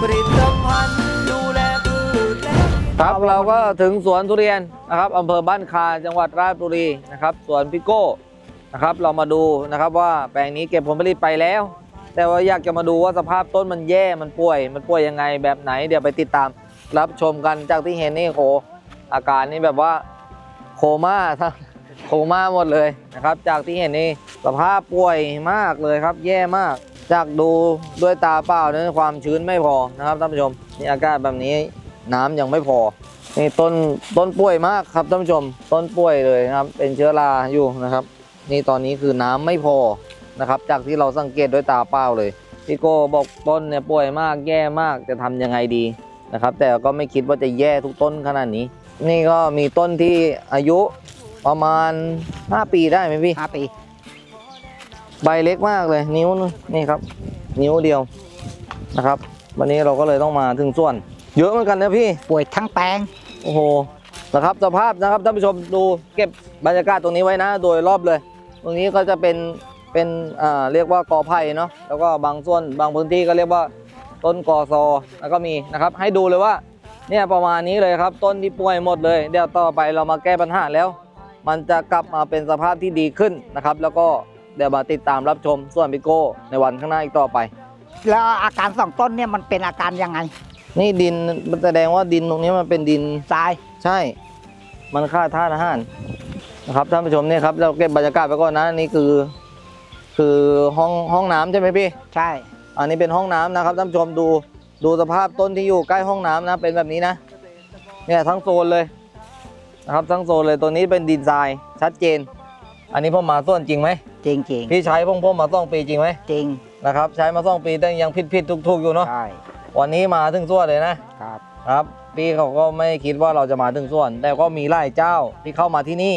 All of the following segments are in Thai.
ผลิตภัณฑ์ดูแลพืชและ ครับเราก็ถึงสวนทุเรียนนะครับอำเภอบ้านคาจังหวัดราชบุรีนะครับสวนพิโก้นะครับเรามาดูนะครับว่าแปลงนี้เก็บผลผลิตไปแล้ว แต่ว่าอยากจะมาดูว่าสภาพต้นมันแย่มันป่วย มันป่วยยังไงแบบไหนเดี๋ยวไปติดตาม รับชมกันจากที่เห็นนี่โหอาการนี่แบบว่าโคม่าทั้งโคม่าหมดเลยนะครับ จากที่เห็นนี่สภาพป่วยมากเลยครับ แย่มาก จากดูด้วยตาเปล่านั้นความชื้นไม่พอนะครับท่านผู้ชมนี่อากาศแบบนี้น้ำยังไม่พอนี่ต้นต้นป่วยมากครับท่านผู้ชม ต้นป่วยเลยนะครับ เป็นเชื้อราอยู่นะครับ นี่ตอนนี้คือน้ำไม่พอนะครับ จากที่เราสังเกตด้วยตาเปล่าเลยพี่โก้บอกต้นเนี่ยป่วยมากแย่มากจะทำยังไงดีนะครับ แต่ก็ไม่คิดว่าจะแย่ทุกต้นขนาดนี้ นี่ก็มีต้นที่อายุประมาณ 5 ปีได้ไหมพี่ห้าปี ใบเล็กมากเลยนิ้วนึงนี่ครับ นิ้วเดียวนะครับ วันนี้เราก็เลยต้องมาถึงส่วน เยอะเหมือนกันนะพี่ป่วยทั้งแปลงโอ้โหนะครับสภาพนะครับท่านผู้ชมดูเก็บบรรยากาศตรงนี้ไว้นะ โดยรอบเลย ตรงนี้ก็จะเป็นเป็นอ่าเรียกว่ากอไผ่เนาะแล้วก็บางส่วนบางพื้นที่ก็เรียกว่าต้นกอซอแล้วก็มีนะครับ ให้ดูเลยว่าเนี่ยประมาณนี้เลยครับ ต้นที่ป่วยหมดเลย เดี๋ยวต่อไปเรามาแก้ปัญหาแล้ว มันจะกลับมาเป็นสภาพที่ดีขึ้นนะครับ แล้วก็ เดี๋ยวมาติดตามรับชมส่วนพิโก้ในวันข้างหน้าอีกต่อไป แล้วอาการสองต้นเนี่ยมันเป็นอาการยังไง นี่ดินมันแสดงว่าดินตรงนี้มันเป็นดินทราย ใช่ มันค่าท่าตุอาหารนะครับท่านผู้ชมเนี่ยครับเราเก็บบรรยากาศไปก่อนนะนี่คือ คือห้องห้องน้ำใช่ไหมพี่ ใช่ อันนี้เป็นห้องน้ำนะครับท่านผู้ชมดูดูสภาพต้นที่อยู่ใกล้ห้องน้ำนะเป็นแบบนี้นะเนี่ยทั้งโซนเลยนะครับทั้งโซนเลยตัวนี้เป็นดินทรายชัดเจน อันนี้พ่อมาส่วนจริงไหม จริงจริงพี่ใช้พ่อพ่อมาสองปีจริงไหมจริงนะครับ ใช้มาสองปีแต่ยังผิดผิดถูกถูกอยู่เนาะใช่วันนี้มาถึงส่วนเลยนะครับครับพี่เขาก็ไม่คิดว่าเราจะมาถึงส่วน แต่ก็มีหลายเจ้าที่เข้ามาที่นี่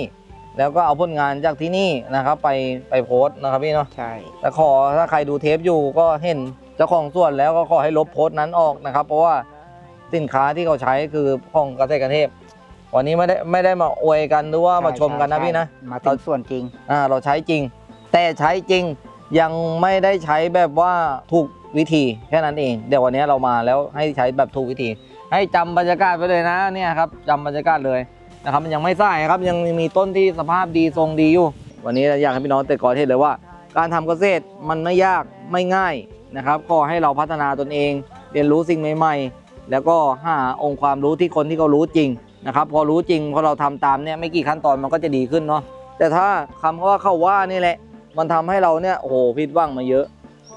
แล้วก็เอาผลงานจากที่นี่นะครับ ไปไปโพสต์นะครับพี่เนาะใช่แต่ขอถ้าใครดูเทปอยู่ก็เห็นเจ้าของส่วนแล้วก็ขอให้ลบโพสต์นั้นออกนะครับ เพราะว่าสินค้าที่เขาใช้คือของเกษตรกรเทพวันนี้ไม่ได้ไม่ได้มาอวยกันหรือว่ามาชมกันนะใพี่นะมาถึงส่วนจริงอ่าเราใช้จริง แต่ใช้จริงยังไม่ได้ใช้แบบว่าถูกวิธีแค่นั้นเอง เดี๋ยววันนี้เรามาแล้วให้ใช้แบบถูกวิธี ให้จำบรรยากาศไปเลยนะเนี่ยครับจำบรรยากาศเลยนะครับมันยังไม่สายครับยังมีต้นที่สภาพดีทรงดีอยู่ วันนี้อยากให้พี่น้องเกษตรกรเห็นเลยว่า การทำเกษตรมันไม่ยากไม่ง่ายนะครับขอให้เราพัฒนาตนเอง เรียนรู้สิ่งใหม่ๆ แล้วก็หาองค์ความรู้ที่คนที่เขารู้จริงนะครับพอรู้จริงพอเราทำตามเนี่ยไม่กี่ขั้นตอนมันก็จะดีขึ้นเนาะแต่ถ้าคำว่าเข้าว่านี่แหละ มันทำให้เราเนี่ยโอ้โหผิดหวังมาเยอะ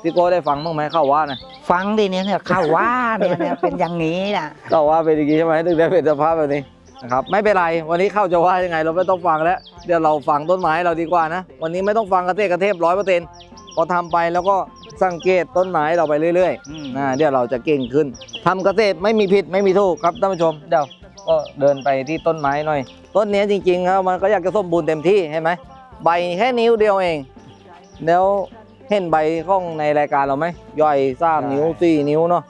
พี่โก้ได้ฟังบ้างไหมเข้าว่านะฟังดิเนี่ยเนี่ยเข้าว่าเนี่ยเนี่ยเป็นอย่างนี้นะเข้าว่าเป็นอย่างนี้ใช่ไหมถึงได้เป็นสภาพแบบนี้นะครับไม่เป็นไรวันนี้เข้าจะว่ายังไง เราไม่ต้องฟังแล้ว เดี๋ยวเราฟังต้นไม้เราดีกว่านะ วันนี้ไม่ต้องฟังกระเทศกระเทพร้อยเปอร์เซ็นต์พอทำไปแล้วก็สังเกตต้นไม้เราไปเรื่อยๆอืมนะเดี๋ยวเราจะเก่งขึ้นทำเกษตรไม่มีผิดไม่มีถูกครับท่านผู้ชมเดี๋ยวก็เดินไปที่ต้นไม้หน่อย ต้นเนี้ยจริงๆครับมันก็อยากจะสมบูรณ์เต็มที่เห็นไหมใบแค่นิ้วเดียวเอง แล้วเห็นใบข้องในรายการเราไหมย่อยสามนิ้วสี่นิ้วเนาะ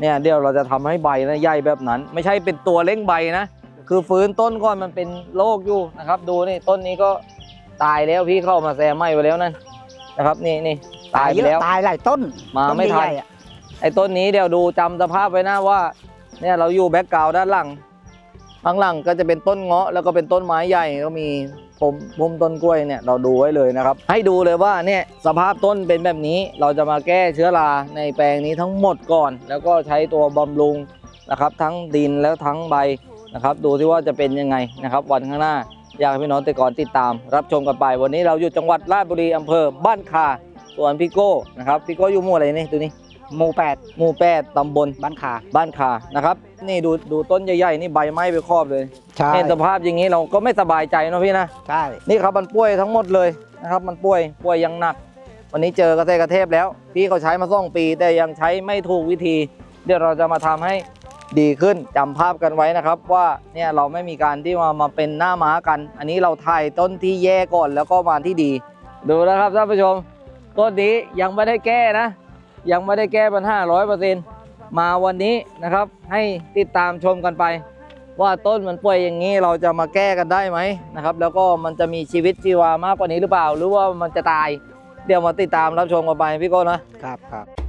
เนี่ยเดี๋ยวเราจะทำให้ใบนะใหญ่แบบนั้น ไม่ใช่เป็นตัวเล้งใบนะคือฟื้นต้นก่อนมันเป็นโรคอยู่นะครับ ดูนี่ต้นนี้ก็ตายแล้วพี่เข้ามาแซมไหมไปแล้วนั่นนะครับ นี่นี่ตายไปเยอะแล้วตายหลายต้นมาต้นไม่ทันใหญ่ๆอะไอ้ต้นนี้เดี๋ยวดูจำสภาพไว้นะว่า เนี่ยเราอยู่แบ็กกราวด์ด้านหลัง ข้างหลังก็จะเป็นต้นเงาะแล้วก็เป็นต้นไม้ใหญ่ก็มีผมมุมต้นกล้วยเนี่ยเราดูไว้เลยนะครับ ให้ดูเลยว่าเนี่ยสภาพต้นเป็นแบบนี้เราจะมาแก้เชื้อราในแปลงนี้ทั้งหมดก่อน แล้วก็ใช้ตัวบำรุงนะครับทั้งดินแล้วทั้งใบนะครับดูที่ว่าจะเป็นยังไงนะครับวันข้างหน้าอยากให้พี่น้องแต่ก่อนติดตาม รับชมกันไป วันนี้เราอยู่จังหวัดราชบุรีอำเภอบ้านคาส่วนพี่โก้นะครับพี่โก้อยู่หมู่อะไรนี่ตัวนี้ หมู่แปดหมู่แปดตำบลบ้านขาบ้านคานะครับ นี่ดูดูต้นใหญ่ๆนี่ใบไม้ไปครอบเลยใช่เห็นสภาพอย่างนี้เราก็ไม่สบายใจเนอะพี่นะใช่นี่ครับมันป่วยทั้งหมดเลยนะครับมันป่วยป่วยอยังหนัก วันนี้เจอเกษตรกระเทพแล้ว พี่เขาใช้มาสองปี แต่ยังใช้ไม่ถูกวิธี เดี๋ยวเราจะมาทำให้ดีขึ้นจำภาพกันไว้นะครับ ว่าเนี่ยเราไม่มีการที่มามาเป็นหน้าม้ากัน อันนี้เราถ่ายต้นที่แย่ก่อนแล้วก็มาที่ดี ดูนะครับท่านผู้ชมต้นนี้ยังไม่ได้แก้นะ ยังไม่ได้แก้ปัญหาร้อยเปอร์เซ็นต์มาวันนี้นะครับ ให้ติดตามชมกันไป ว่าต้นมันป่วยอย่างนี้เราจะมาแก้กันได้ไหมนะครับ แล้วก็มันจะมีชีวิตชีวามากกว่านี้หรือเปล่า หรือว่ามันจะตาย เดี๋ยวมาติดตามรับชมกันไปพี่โก้นะครับครับ